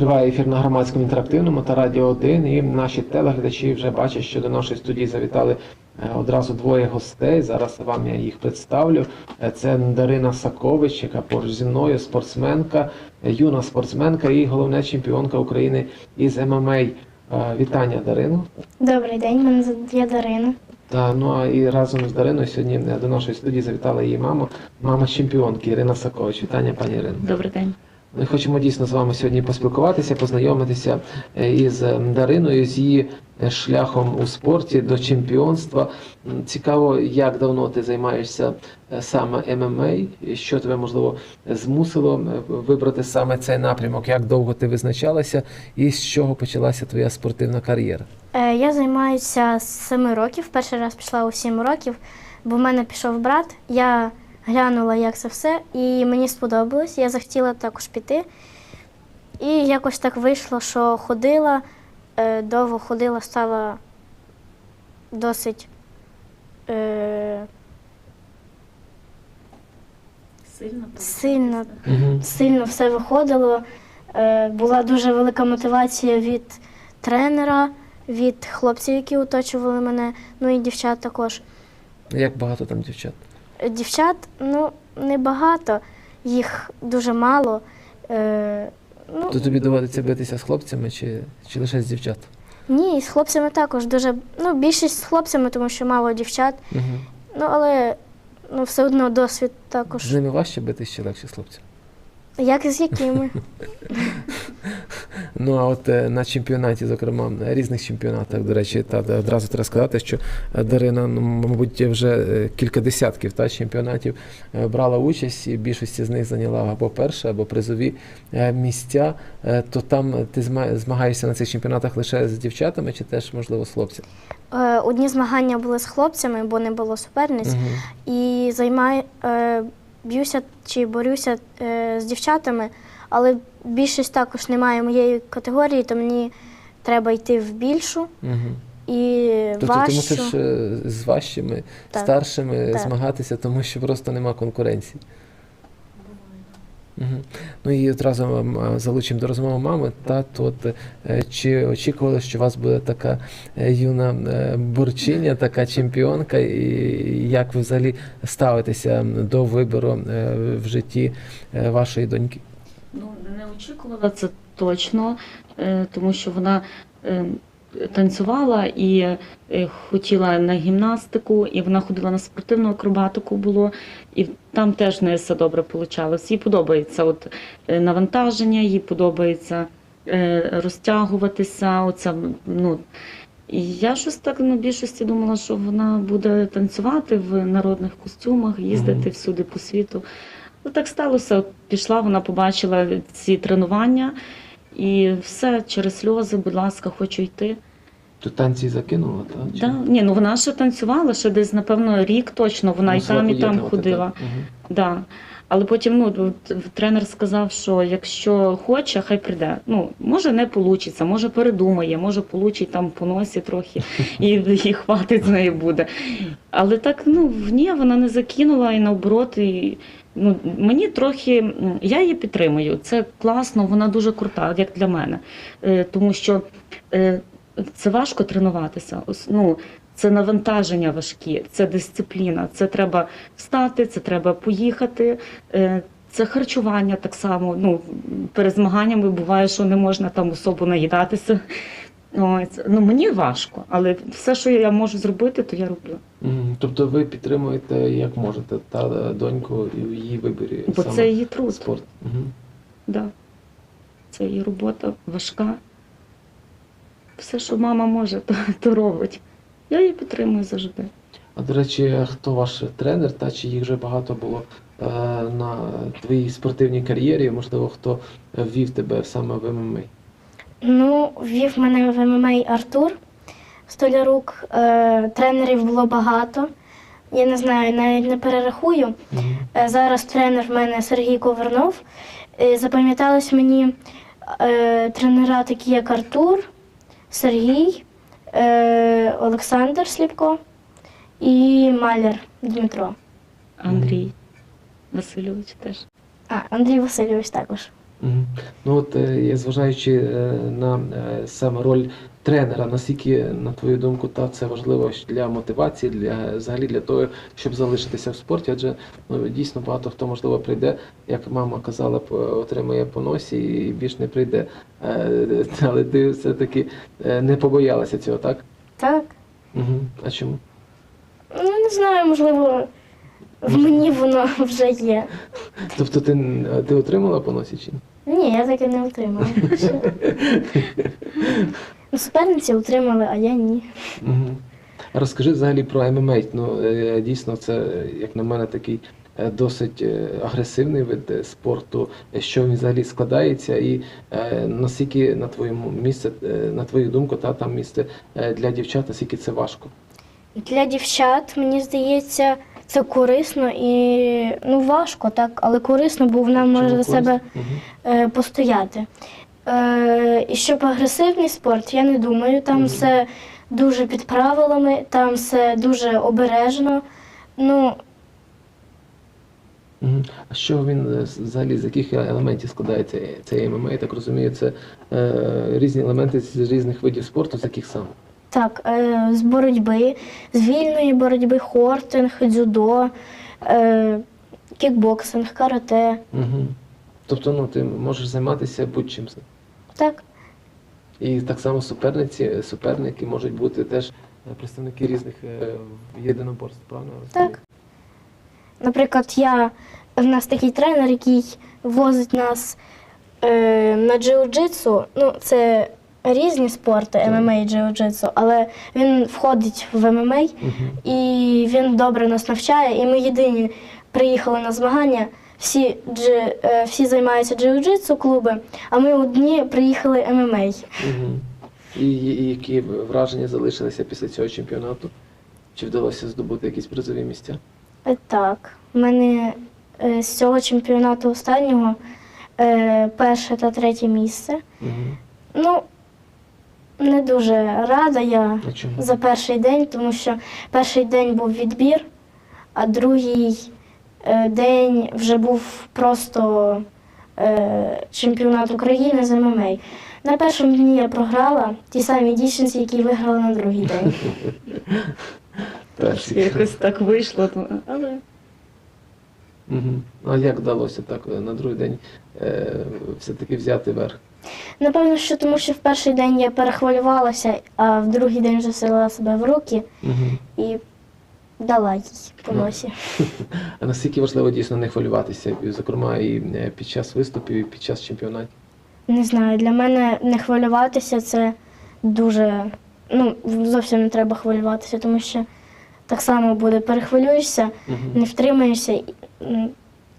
Триває ефір на громадському інтерактивному та радіо 1. І наші телеглядачі вже бачать, що до нашої студії завітали е, одразу двоє гостей. Зараз вам я їх представлю. Е, Це Дарина Сакович, яка поруч зі мною, спортсменка, е, юна спортсменка і головна чемпіонка України із ММА. Е, Вітання, Дарину. Добрий день, мене я Дарина. Та ну а і разом з Дариною сьогодні до нашої студії завітала її мама, мама чемпіонки Ірина Сакович. Вітання, пані Ірино. Добрий день. Ми хочемо дійсно з вами сьогодні поспілкуватися, познайомитися е, із е, Дариною, з її е, шляхом у спорті до чемпіонства. Цікаво, як давно ти займаєшся саме ММА, і що тебе можливо змусило вибрати саме цей напрямок, як довго ти визначалася, і з чого почалася твоя спортивна кар'єра? Я займаюся з 7 років. Перший раз пішла у 7 років, бо в мене пішов брат. Я глянула, як це все, і мені сподобалось. Я захотіла також піти. І якось так вийшло, що ходила, е, довго ходила, стала досить. Е, Сильно Сильно. Угу. сильно все виходило. Е, Була дуже велика мотивація від тренера, від хлопців, які оточували мене, ну і дівчат також. Як багато там дівчат? Дівчат, ну, небагато, їх дуже мало. Е, Ну, То тобі доводиться битися з хлопцями чи, чи лише з дівчат? ні, з хлопцями також дуже. Ну, більшість з хлопцями, тому що мало дівчат. Угу. Ну, але ну, все одно досвід З ними важче битися чи легше з хлопцями? Як з якими? Ну а от е, на чемпіонаті, зокрема, на різних чемпіонатах, до речі, та одразу треба сказати, що е, Дарина, ну, мабуть, вже е, кілька десятків та, чемпіонатів брала участь, і більшості з них зайняла або перше, або призові місця. То там ти змагаєшся на цих чемпіонатах лише з дівчатами, чи теж можливо з хлопцями? Одні змагання були з хлопцями, бо не було суперниць. Угу. і займаю, б'юся чи борюся з дівчатами, але більшість також немає моєї категорії, то мені треба йти в більшу Угу. і Тобто ти мусиш е, з важчими, Так. старшими Так. змагатися, тому що просто нема конкуренції. Угу. Ну і одразу залучимо до розмови мами. Та от е, чи очікували, що у вас буде така е, юна борчиня, така чемпіонка, і як ви взагалі ставитеся до вибору в житті вашої доньки? Ну, не очікувала це точно, е, тому що вона е, танцювала і е, хотіла на гімнастику, і вона ходила на спортивну акробатику було, і там теж не все добре вийшло. Їй подобається от, навантаження, їй подобається розтягуватися. Оця, ну, і я щось так на більшості думала, що вона буде танцювати в народних костюмах, їздити всюди по світу. Ну так сталося. От Пішла, вона побачила ці тренування, і все через сльози, будь ласка, хочу йти. То танці закинула, так? Да? Ні, ну вона ще танцювала, ще десь, напевно, рік точно. Вона і там, і там ходила. Угу. Да. Але потім ну, от тренер сказав, що якщо хоче, хай прийде. Ну, може не вийде, може передумає, може получить там по носі трохи і, і хватить з неї буде. Але так, ну, ні, вона не закинула і наоборот. І, ну, мені трохи, я її підтримую. Це класно, вона дуже крута, як для мене. Е, тому що е, це важко тренуватися. Ось, Ну, це навантаження важкі, це дисципліна. Це треба встати, це треба поїхати. е, Це харчування так само. Ну, перед змаганнями буває, що не можна там особо наїдатися. Ось. Ну, мені важко, але все, що я можу зробити, то я роблю. Мгм. Тобто ви підтримуєте як можете та е, доньку і в її виборі Бо саме це її труд. спорт. Угу. Да. Це її робота важка. Все, що мама може, то, то робить. Я її підтримую завжди. А до речі, хто ваш тренер, та чи їх вже багато було е, на твоїй спортивній кар'єрі? Можливо, хто ввів тебе саме в ММА? Ну, ввів мене в ММА Артур Столярук. Е, тренерів було багато. Я не знаю, навіть не перерахую. Е, Зараз тренер в мене Сергій Ковернов. Е, Запам'ятались мені е, тренера такі, як Артур, Сергій, е, Олександр Сліпко і Маляр Дмитро. Андрій Васильович теж. А, Андрій Васильович також. Ну от е, зважаючи е, на е, саме роль тренера, наскільки, на твою думку, та це важливо для мотивації, для взагалі для того, щоб залишитися в спорті, адже ну, дійсно багато хто можливо прийде, як мама казала, отримає по носі і більш не прийде. Але ти все-таки е, не побоялася цього, так? Так. Угу. А чому? Ну, не знаю, можливо, в мені воно вже є. Тобто ти, ти отримала по носі чи ні? Ні, я таке не отримала. Суперниці отримали, а я ні. Угу. Розкажи взагалі про ММА. Ну, е, дійсно, це, е, як на мене, такий е, досить е, агресивний вид е, спорту, е, що він взагалі складається, і е, наскільки на твоєму місце, е, на твою думку, та там місце е, для дівчат, наскільки це важко. Для дівчат, мені здається, це корисно і ну, важко, так, але корисно, бо вона може за себе е, постояти. Е, і щоб агресивний спорт, я не думаю, там все дуже під правилами, там все дуже обережно. Ну. А що він е, з- взагалі з яких елементів складається цей ММА? Я так розумію, це е, різні елементи з різних видів спорту, з яких саме? Так, е, з боротьби, з вільної боротьби, хортинг, дзюдо, е, кікбоксинг, карате. Угу. Тобто, ну, ти можеш займатися будь-чим. Так, І так само суперниці, суперники можуть бути теж е, представники різних єдиноборств, правильно? Так. Наприклад, я, в нас такий тренер, який возить нас е, на джиу-джитсу. Ну, це різні спорти. ММА і джиу-джитсу, але він входить в ММА Мгм. і він добре нас навчає. І ми єдині приїхали на змагання. Всі, джи, е, всі займаються джиу-джитсу клуби, а ми одні приїхали ММА. Мгм. І, і які враження залишилися після цього чемпіонату? Чи вдалося здобути якісь призові місця? Е, Так, в мене е, з цього чемпіонату останнього перше та третє місце. Угу. Ну, не дуже рада я А чому? за перший день, тому що перший день був відбір, а другий е, день вже був просто е, чемпіонат України з ММА. На першому дні я програла ті самі дівчинці, які виграли на другий день. Якось так вийшло. Але Угу. А як вдалося так е, на другий день е, все-таки взяти верх? Напевно, що тому що в перший день я перехвилювалася, а в другий день вже взяла себе в руки Угу. і дала їй по Ну. носі. А наскільки важливо дійсно не хвилюватися, зокрема, і е, під час виступів, і під час чемпіонатів? Не знаю, для мене не хвилюватися це дуже. Ну, зовсім не треба хвилюватися, тому що так само буде, перехвилюєшся, Угу. не втримаєшся і,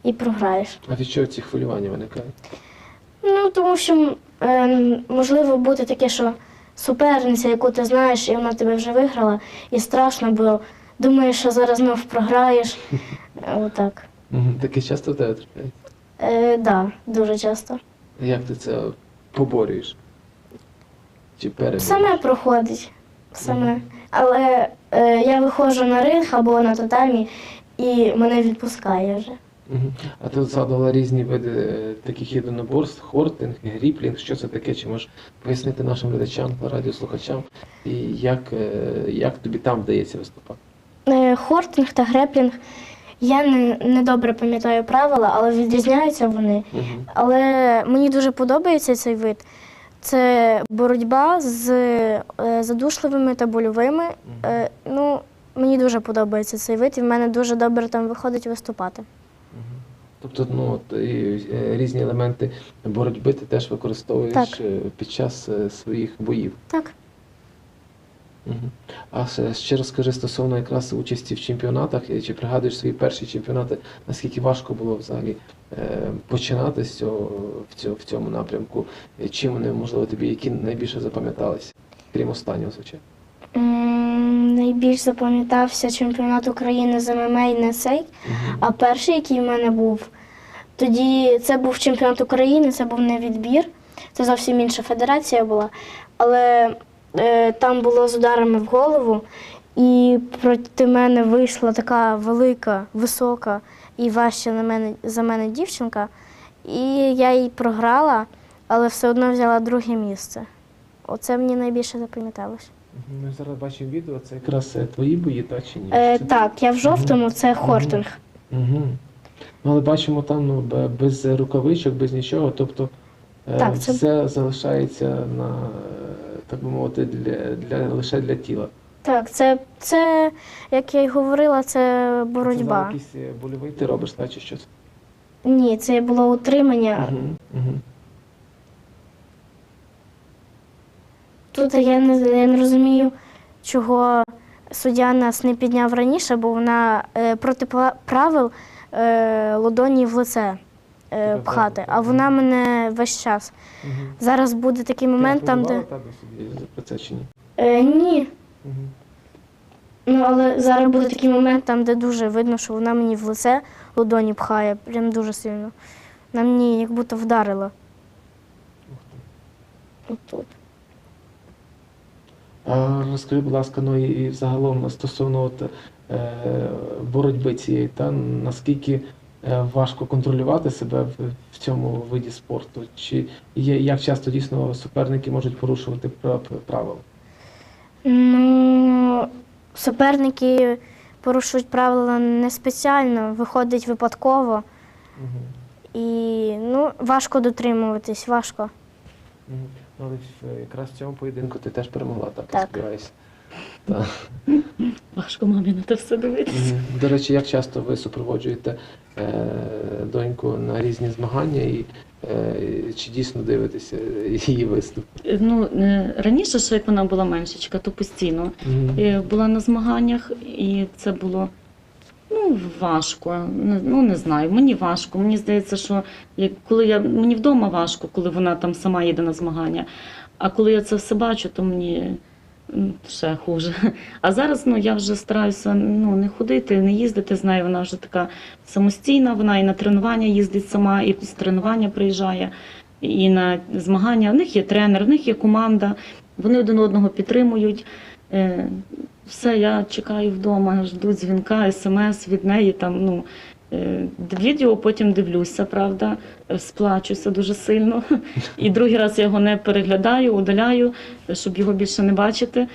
і програєш. А від чого ці хвилювання виникають? Ну, тому що е, можливо бути таке, що суперниця, яку ти знаєш, і вона тебе вже виграла, і страшно, бо думаєш, що зараз знов програєш. Отак. Таке часто в тебе трапляється? Е, да, дуже часто. Як ти це поборюєш? Чи переборюєш? Саме проходить. Саме. Але е, я виходжу на ринг або на татамі, і мене відпускає вже. А ти згадувала різні види е, таких єдиноборств, хортинг, гріплінг. Що це таке? Чи можеш пояснити нашим глядачам, радіослухачам, і як, е, як тобі там вдається виступати? Е, Хортинг та греплінг. Я не, не добре пам'ятаю правила, але відрізняються вони. Мгм. Але мені дуже подобається цей вид. Це боротьба з задушливими та больовими. Е, ну, мені дуже подобається цей вид, і в мене дуже добре там виходить виступати. Тобто, ну от і е, різні елементи боротьби ти теж використовуєш Так. е, під час е, своїх боїв. Так. А ще, розкажи стосовно якраз участі в чемпіонатах, чи пригадуєш свої перші чемпіонати, наскільки важко було взагалі починати з цього, в, цьому, напрямку? Чим вони, можливо, тобі які найбільше запам'яталися, крім останнього, звичайно? Найбільш запам'ятався чемпіонат України з ММА не цей, а перший, який в мене був, тоді це був чемпіонат України, це був не відбір, це зовсім інша федерація була. Але е, там було з ударами в голову, і проти мене вийшла така велика, висока і важча на мене, за мене дівчинка. І я їй програла, але все одно взяла друге місце. Оце мені найбільше запам'яталось. Ми зараз бачимо відео, це якраз е, твої бої, так чи ні? Е, Це- так, я в жовтому це хортинг. Угу. Ну, але бачимо там ну, бе- без рукавичок, без нічого. Тобто е, Так, це- все залишається на, е, так би мовити, для, для, лише для тіла. Так, це, це, як я й говорила, це Це боротьба. якийсь е, больовий ти робиш, так, чи що це? Ні, це було утримання. Угу. Угу. Тут я не, я не розумію, чого суддя нас не підняв раніше, бо вона е, проти правил е, ладоні в лице е, пхати, а вона мене весь час. Угу. Зараз буде такий момент, там, де. Е, ні. Угу. Ну, але зараз буде такий момент, там, де дуже видно, що вона мені в лице ладоні пхає, прям дуже сильно. Вона мені як будто вдарила. Отут. Розкажи, будь ласка, ну і, взагалом стосовно от, е, боротьби цієї, та наскільки е, важко контролювати себе в, в цьому виді спорту? Чи є, як часто дійсно суперники можуть порушувати правила? Ну, суперники порушують правила не спеціально, виходить випадково. І ну, важко дотримуватись, важко. Мгм. Але якраз в цьому поєдинку ти теж перемогла, так, Так. сподіваюся. Так. Важко мамі на те все дивитися. До речі, як часто ви супроводжуєте е, доньку на різні змагання і е, чи дійсно дивитеся її виступ? Ну, е, раніше, ще як вона була меншечка, то постійно Мгм. е, була на змаганнях, і це було ну, важко. Ну, не знаю, мені важко. Мені здається, що як, коли я, мені вдома важко, коли вона там сама їде на змагання. А коли я це все бачу, то мені м, ще хуже. А зараз ну, я вже стараюся ну, не ходити, не їздити з нею. Вона вже така самостійна, вона і на тренування їздить сама, і з тренування приїжджає, і на змагання. В них є тренер, в них є команда, вони один одного підтримують. Все, я чекаю вдома, жду дзвінка, смс від неї. Там, ну, е, відео потім дивлюся, правда, е, сплачуся дуже сильно. І другий раз я його не переглядаю, удаляю, щоб його більше не бачити.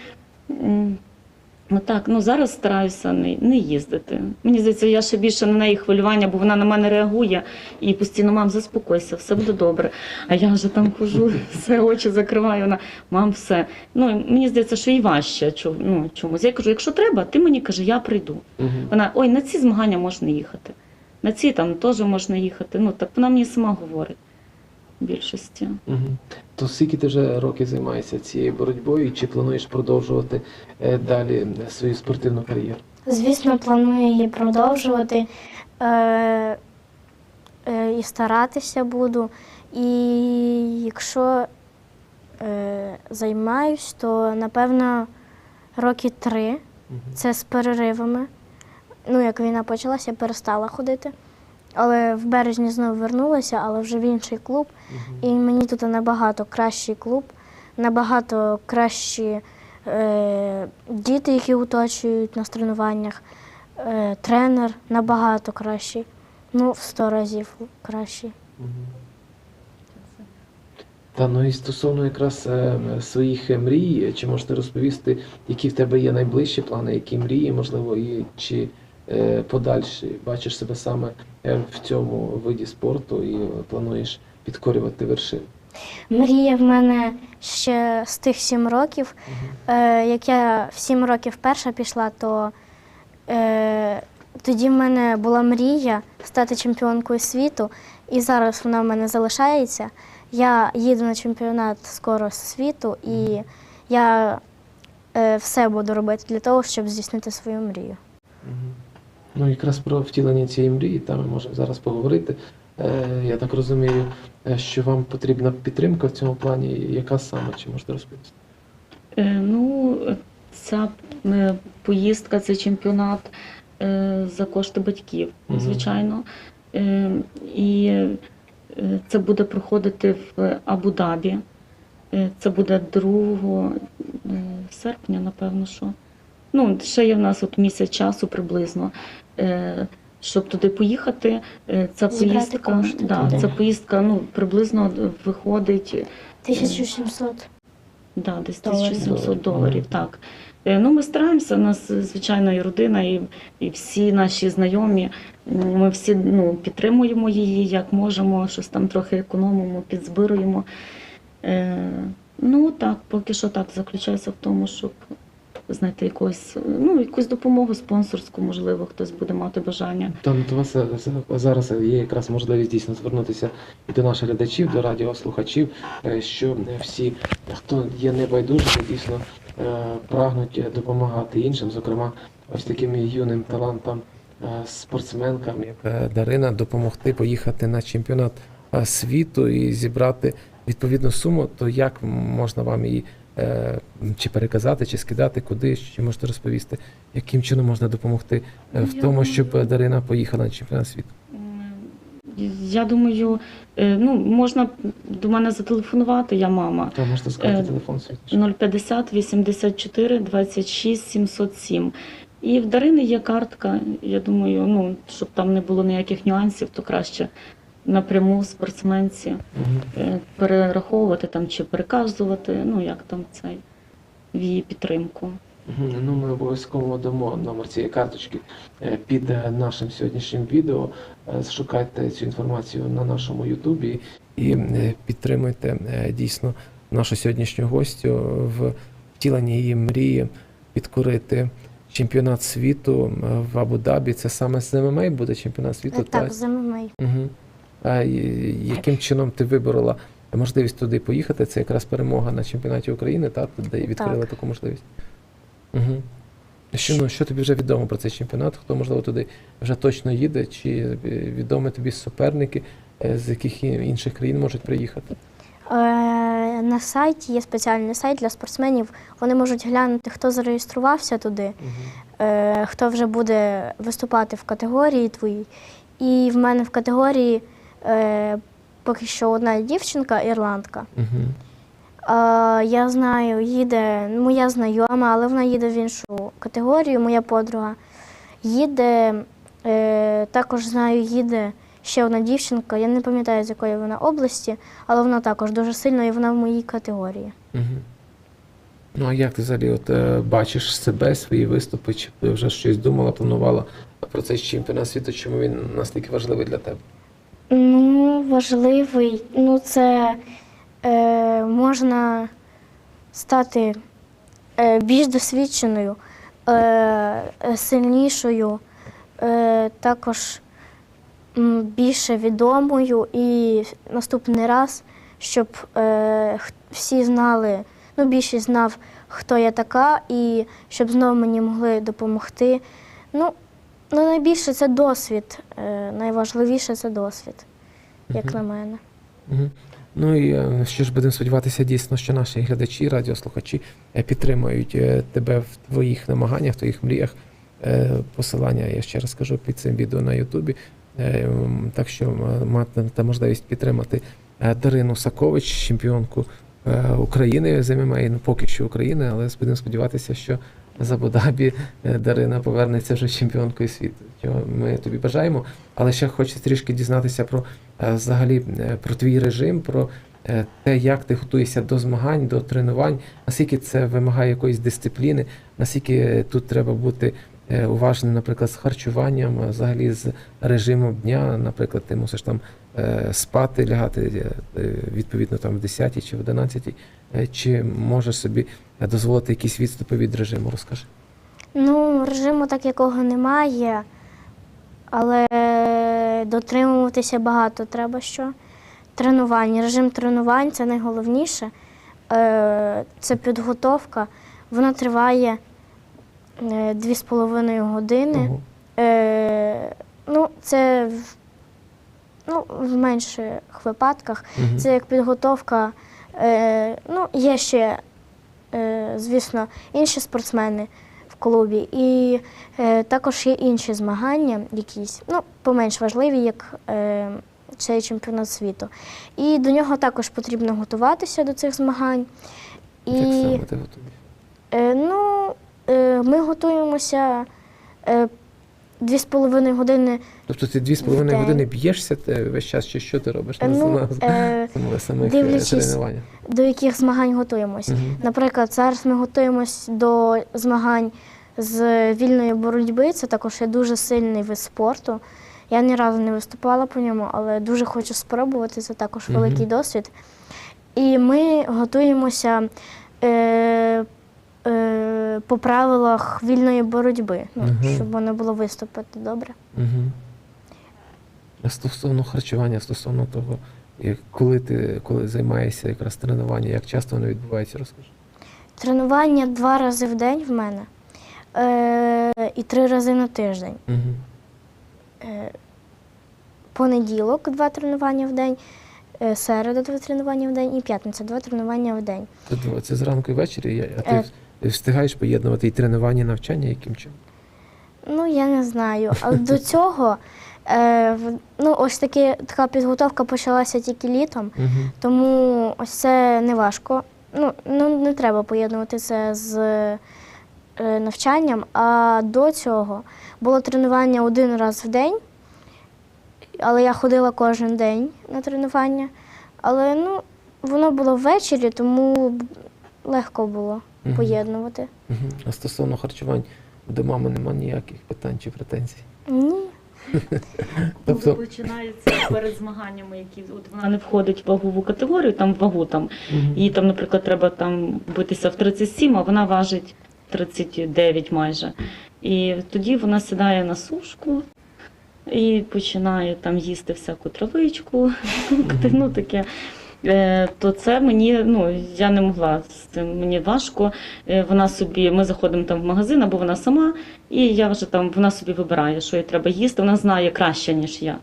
Ну так, ну зараз стараюся не, не їздити. Мені здається, я ще більше на неї хвилювання, бо вона на мене реагує і постійно мам, заспокойся, все буде добре. А я вже там хожу, все очі закриваю. Вона мам, все. Ну мені здається, що і важче ну, чомусь. Я кажу, якщо треба, ти мені кажи, я прийду. Мгм. Вона ой, на ці змагання можна їхати. На ці там теж можна їхати. Ну так вона мені сама говорить більшості. Мгм. То скільки ти вже років займаєшся цією боротьбою і чи плануєш продовжувати е, далі свою спортивну кар'єру? Звісно, планую її продовжувати е, е, і старатися буду. І якщо е, займаюсь, то напевно роки три. Це з переривами. Ну, як війна почалася, я перестала ходити. Але в березні знову вернулася, але вже в інший клуб. І мені тут набагато кращий клуб, набагато кращі е, діти, які оточують нас тренуваннях, е, тренер набагато кращий. Ну, в сто разів кращий. Та ну і стосовно якраз е, своїх мрій, чи можете розповісти, які в тебе є найближчі плани, які мрії, можливо, і чи подальші бачиш себе саме е, в цьому виді спорту і е, плануєш підкорювати вершини? Мрія в мене ще з тих сім років. Е, як я в сім років перша пішла, то е, тоді в мене була мрія стати чемпіонкою світу, і зараз вона в мене залишається. Я їду на чемпіонат скоро світу, і я е, все буду робити для того, щоб здійснити свою мрію. Ну, якраз про втілення цієї мрії, там ми можемо зараз поговорити. Е, Я так розумію, е, що вам потрібна підтримка в цьому плані. Яка саме, чи можете розповісти? Е, Ну, ця поїздка, це чемпіонат за кошти батьків, звичайно. І це буде проходити в Абу-Дабі. Це буде 2 е, серпня, напевно, що. Ну, ще є в нас от місяць часу приблизно. Е, щоб туди поїхати, е, ця Зібрати поїздка, кошти да, туди. ця поїздка ну, приблизно виходить 1700. Да, десь Доларів. 1700 Доларів. так. Е, Ну, ми стараємося, у нас звичайно і родина, і, і всі наші знайомі. Ми всі ну, підтримуємо її, як можемо, щось там трохи економимо, підзбируємо. Е, ну так, поки що так заключається в тому, щоб знайти якусь, ну, якусь допомогу спонсорську, можливо, хтось буде мати бажання. То ну, то у вас е, зараз є якраз можливість дійсно звернутися і до наших глядачів, до радіослухачів, е, що е, всі, хто є небайдужими, дійсно прагнуть допомагати іншим, зокрема, ось таким юним талантам, спортсменкам, як Дарина, допомогти поїхати на чемпіонат світу і зібрати відповідну суму, то як можна вам її чи переказати, чи скидати, куди, чи можете розповісти, яким чином можна допомогти е, в Я тому, думаю- щоб Дарина поїхала на чемпіонат світу? Я думаю, е, ну, можна до мене зателефонувати, я мама. То можете сказати Е, телефон свій. 050 84 26 707. І в Дарини є картка. Я думаю, ну, щоб там не було ніяких нюансів, то краще напряму спортсменці е, перераховувати там чи переказувати, ну як там цей в її підтримку. Ну, ми обов'язково дамо номер цієї карточки е, під е, нашим сьогоднішнім відео. Шукайте цю інформацію на нашому Ютубі і підтримуйте дійсно нашу сьогоднішню гостю в втіленні її мрії підкорити чемпіонат світу в Абу-Дабі. Це саме з ММА буде чемпіонат світу. Так, з ММА. Угу. Яким чином ти виборола можливість туди поїхати? Це якраз перемога на чемпіонаті України, так? Де відкрила Так. таку можливість. Угу. Що, ну, що тобі вже відомо про цей чемпіонат? Хто, можливо, туди вже точно їде? Чи е, відомі тобі суперники, е, з яких інших країн можуть приїхати? Е, на сайті є спеціальний сайт для спортсменів. Вони можуть глянути, хто зареєструвався туди, е, хто вже буде виступати в категорії твоїй. І в мене в категорії е, поки що одна дівчинка, ірландка. Угу. Е, я знаю, їде моя знайома, але вона їде в іншу категорію, моя подруга. Їде, е, також знаю, їде ще одна дівчинка, я не пам'ятаю, з якої вона області, але вона також дуже сильна і вона в моїй категорії. Угу. Ну а як ти взагалі от, е, бачиш себе, свої виступи? Чи ти вже щось думала, планувала про цей чемпіонат світу? Чому він настільки важливий для тебе? Ну, важливий. Ну, це е, можна стати е, більш досвідченою, е, сильнішою, е, також більше відомою і наступний раз, щоб е, всі знали, ну, більшість знав, хто я така, і щоб знову мені могли допомогти. Ну, ну найбільше це досвід. Е, найважливіше це досвід, як Мгм. на мене. Мгм. Ну і е, що ж будемо сподіватися, дійсно, що наші глядачі, радіослухачі е, підтримують е, тебе в твоїх намаганнях, в твоїх мріях. Е, Посилання я ще раз кажу під цим відео на Ютубі. Е, м, Так що е, матимете можливість підтримати е, Дарину Сакович, чемпіонку е, України з ММА, ну поки що України, але будемо сподіватися, що з Абу-Дабі е, Дарина повернеться вже чемпіонкою світу. Чого ми тобі бажаємо. Але ще хочу трішки дізнатися про е, взагалі е, про твій режим, про те, як ти готуєшся до змагань, до тренувань, наскільки це вимагає якоїсь дисципліни, наскільки тут треба бути уважним, наприклад, з харчуванням, взагалі з режимом дня. Наприклад, ти мусиш там спати, лягати відповідно там в 10 чи в 11, е, чи можеш собі дозволити якісь відступи від режиму, розкажи. Ну, режиму так якого немає, але дотримуватися багато треба що. Тренувань. Режим тренувань це найголовніше. Е, Це підготовка. Вона триває е, дві з половиною години. Ого. Е, Ну, це в, ну, в менших випадках. Мгм. Це як підготовка. Е, ну, є ще, е, звісно, інші спортсмени в клубі, і е, також є інші змагання, якісь, ну, поменш важливі, як е, цей чемпіонат світу. І до нього також потрібно готуватися до цих змагань. І, Як саме ти готуєш? Е, ну, е, ми готуємося е, дві з половиною години. Тобто ти дві з половиною години б'єшся весь час, чи що ти робиш на, Ну, е, самих е, дивлячись. тренуваннях? до яких змагань готуємось. Мгм. Наприклад, зараз ми готуємось до змагань з вільної боротьби. Це також є дуже сильний вид спорту. Я ні разу не виступала по ньому, але дуже хочу спробувати. Це також великий досвід. І ми готуємося е, е, по правилах вільної боротьби, ну, Мгм. щоб воно було виступити добре. Угу. А стосовно харчування, стосовно того, як, коли ти коли займаєшся якраз тренування, як часто воно відбувається, розкажи. Тренування два рази в день в мене е, і три рази на тиждень. Угу. Е, понеділок два тренування в день, е, середа два тренування в день і п'ятниця два тренування в день. Це, це зранку і ввечері, я- а ти, Е. ти встигаєш поєднувати і тренування, і навчання, яким чином? Ну, я не знаю. Але до цього е, ну, ось таки, така підготовка почалася тільки літом, Угу. тому ось це не важко. Ну, ну не треба поєднувати це з е, навчанням. А до цього було тренування один раз в день, але я ходила кожен день на тренування. Але ну, воно було ввечері, тому легко було Мгм. поєднувати. Угу. А стосовно харчувань, до мами нема ніяких питань чи претензій. Ні. Тобто- починається перед змаганнями, які от вона не входить в вагову категорію, там в вагу там. Їй там, наприклад, треба там битися в 37, а вона важить 39 майже. І тоді вона сідає на сушку і починає там їсти всяку травичку, ну таке. Е, То це мені, ну я не могла з цим, мені важко. Е, Вона собі, ми заходимо там в магазин, або вона сама, і я вже там вона собі вибирає, що їй треба їсти. Вона знає краще, ніж я.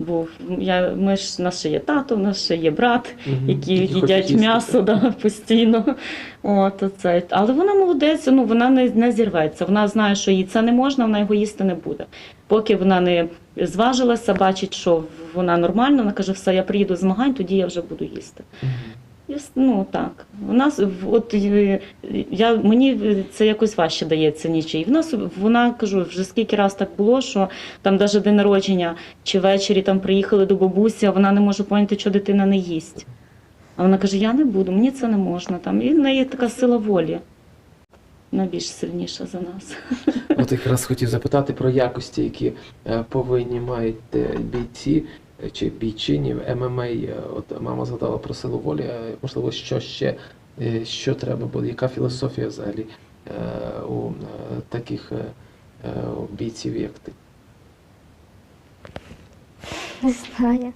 Бо я, ми ж у нас ще є тато, у нас ще є брат, Мгм. які Які їдять м'ясо да, постійно. От, оце. Але вона молодець, ну вона не, не зірветься. Вона знає, що їй це не можна, вона його їсти не буде. Поки вона не зважилася, бачить, що вона нормальна, вона каже, все, я приїду з змагань, тоді я вже буду їсти. Ну так. У нас от е, я мені це якось важче дається нічий. В нас вона кажу, вже скільки раз так було, що там навіть день народження чи ввечері там приїхали до бабусі, а вона не може поняти, що дитина не їсть. А вона каже: Я не буду, мені це не можна. Там і в неї така сила волі. Вона більш сильніша за нас. От якраз хотів запитати про якості, які е, повинні мають е, бійці е, чи бійчині в ММА. От мама згадала про силу волі. Можливо, що ще, що треба буде, яка філософія взагалі у таких бійців, як ти? Не знаю.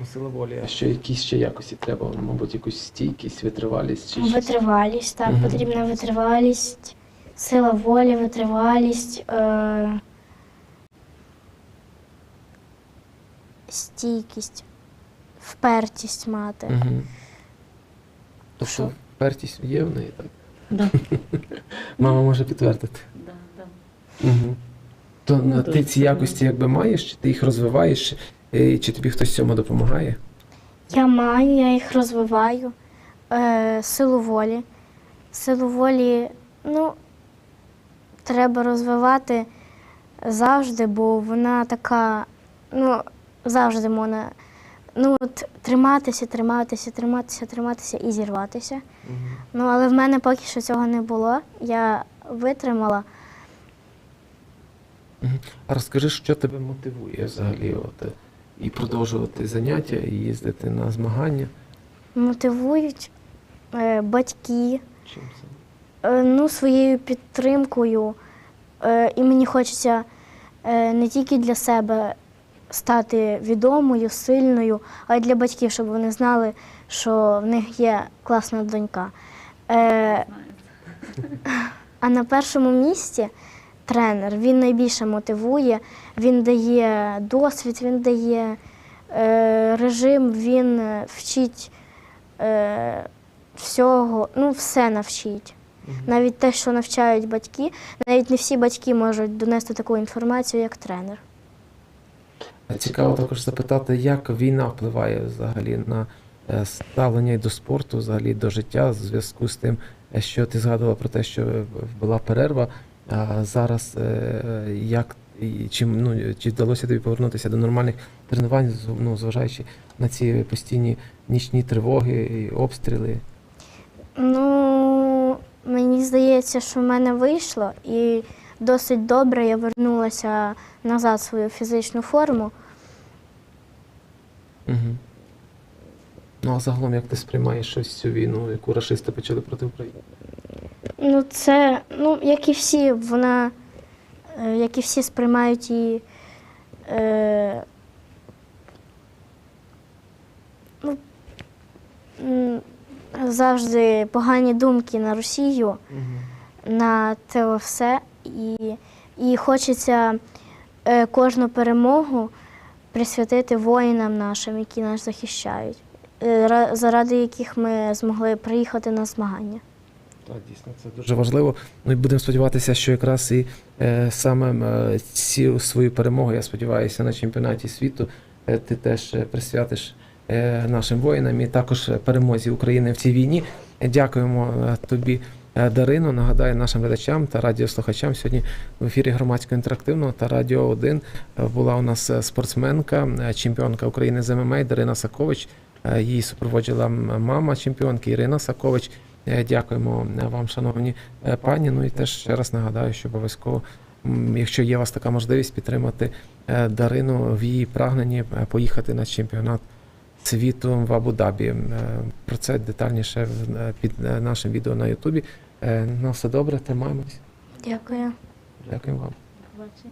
Ну, Сила волі, а що якісь ще якості треба? Ну, Мабуть, якусь стійкість, витривалість чи щось? Витривалість, так, Мгм. потрібна витривалість, сила волі, витривалість, е- стійкість, впертість мати. Угу. Тобто Що? впертість є в неї, так? Да, Мама може підтвердити. да, да. Угу. То Ну, ти ці якості якби маєш, чи ти їх розвиваєш, е, чи тобі хтось в цьому допомагає? Я маю, я їх розвиваю. Е- силу волі. Силу волі, ну, треба розвивати завжди, бо вона така, ну, завжди можна ну, от, триматися, триматися, триматися, триматися і зірватися. Ну, але в мене поки що цього не було. Я витримала. А розкажи, що тебе мотивує взагалі от, е, і продовжувати заняття, і їздити на змагання? Мотивують е, батьки, Чим е, ну, своєю підтримкою. Е, і мені хочеться е, не тільки для себе стати відомою, сильною, а й для батьків, щоб вони знали, що в них є класна донька. Е, А на першому місці тренер. Він найбільше мотивує, він дає досвід, він дає е, режим, він е, вчить е, всього, ну, все навчить. Навіть те, що навчають батьки, навіть не всі батьки можуть донести таку інформацію, як тренер. Цікаво також запитати, як війна впливає взагалі на е, ставлення і до спорту, взагалі до життя, в зв'язку з тим, е, що ти згадувала про те, що була перерва. А зараз е, як, чи, ну, чи вдалося тобі повернутися до нормальних тренувань, ну, зважаючи на ці постійні нічні тривоги і обстріли? Ну, мені здається, що в мене вийшло, і досить добре я вернулася назад в свою фізичну форму. Угу. Ну а загалом як ти сприймаєш щось цю війну, яку рашисти почали проти України? Ну, це, ну, як і всі, вона, е, як і всі сприймають її. Е, ну, м, завжди погані думки на Росію, на те все. І, і хочеться е, кожну перемогу присвятити воїнам нашим, які нас захищають, е, ра- заради яких ми змогли приїхати на змагання. Так, дійсно, це дуже важливо. Ну і будемо сподіватися, що якраз і е, саме цю свою перемогу, я сподіваюся, на чемпіонаті світу е, ти теж е, присвятиш нашим воїнам і також перемозі України в цій війні. Дякуємо тобі, Дарино. Нагадаю нашим глядачам та радіослухачам. Сьогодні в ефірі громадського інтерактивного та Радіо 1 е, була у нас спортсменка, чемпіонка України з ММА Дарина Сакович. Її супроводжувала мама чемпіонки Ірина Сакович. Е, Дякуємо е, вам, шановні е, пані. Ну і теж ще раз нагадаю, що обов'язково, якщо є у вас така можливість, підтримати Дарину в її прагненні поїхати на чемпіонат світу в Абу-Дабі. Про це детальніше під нашим відео на Ютубі. На все добре, тримаємось. Дякую. Дякуємо вам. Побачення.